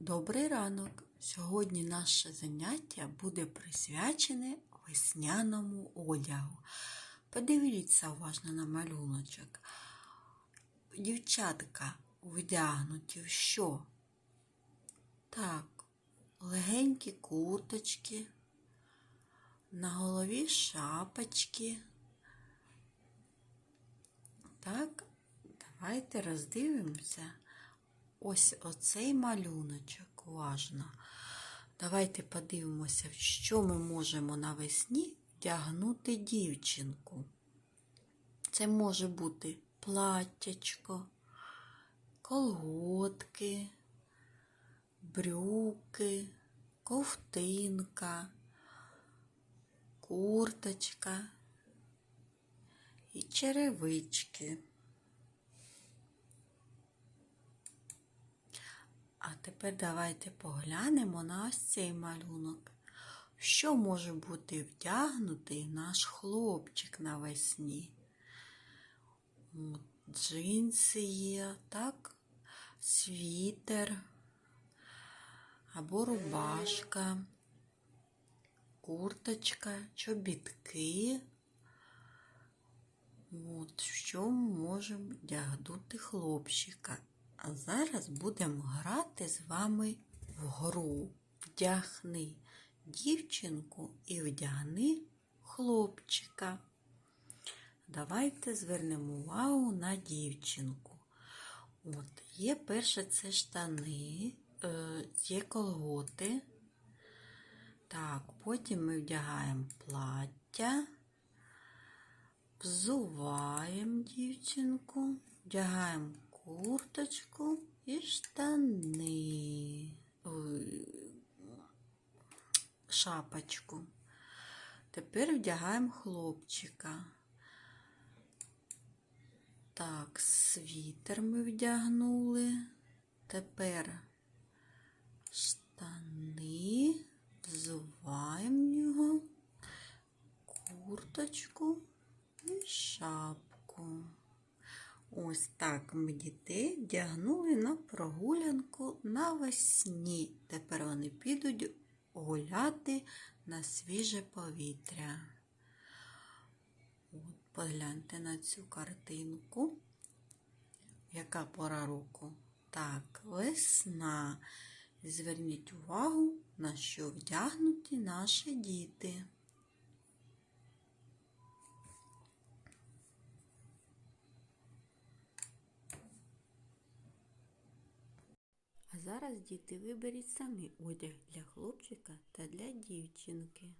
Добрий ранок! Сьогодні наше заняття буде присвячене весняному одягу. Подивіться уважно на малюночок. Дівчатка вдягнуті в що? Так, легенькі курточки, на голові шапочки. Так, давайте роздивимося. Ось оцей малюночок уважно. Давайте подивимося, що ми можемо навесні вдягнути дівчинку. Це може бути платтячко, колготки, брюки, ковтинка, курточка і черевички. А тепер давайте поглянемо на ось цей малюнок. Що може бути вдягнутий наш хлопчик навесні? Джинси є, так? Світер або рубашка, курточка, чобітки. От, що можемо вдягнути хлопчика. А зараз будемо грати з вами в гру. Вдягни дівчинку і вдягни хлопчика. Давайте звернемо увагу на дівчинку. От, є перше це штани, е, є колготи. Так, потім ми вдягаємо плаття, взуваємо дівчинку, вдягаємо курточку і штани. Шапочку. Тепер вдягаємо хлопчика. Так, світер ми вдягнули. Тепер штани, взуваємо його, курточку і шапку. Ось так ми дітей вдягнули на прогулянку навесні. Тепер вони підуть гуляти на свіже повітря. От, погляньте на цю картинку. Яка пора року? Так, весна. Зверніть увагу, на що вдягнуті наші діти. А зараз діти виберіть самі одяг для хлопчика та для дівчинки.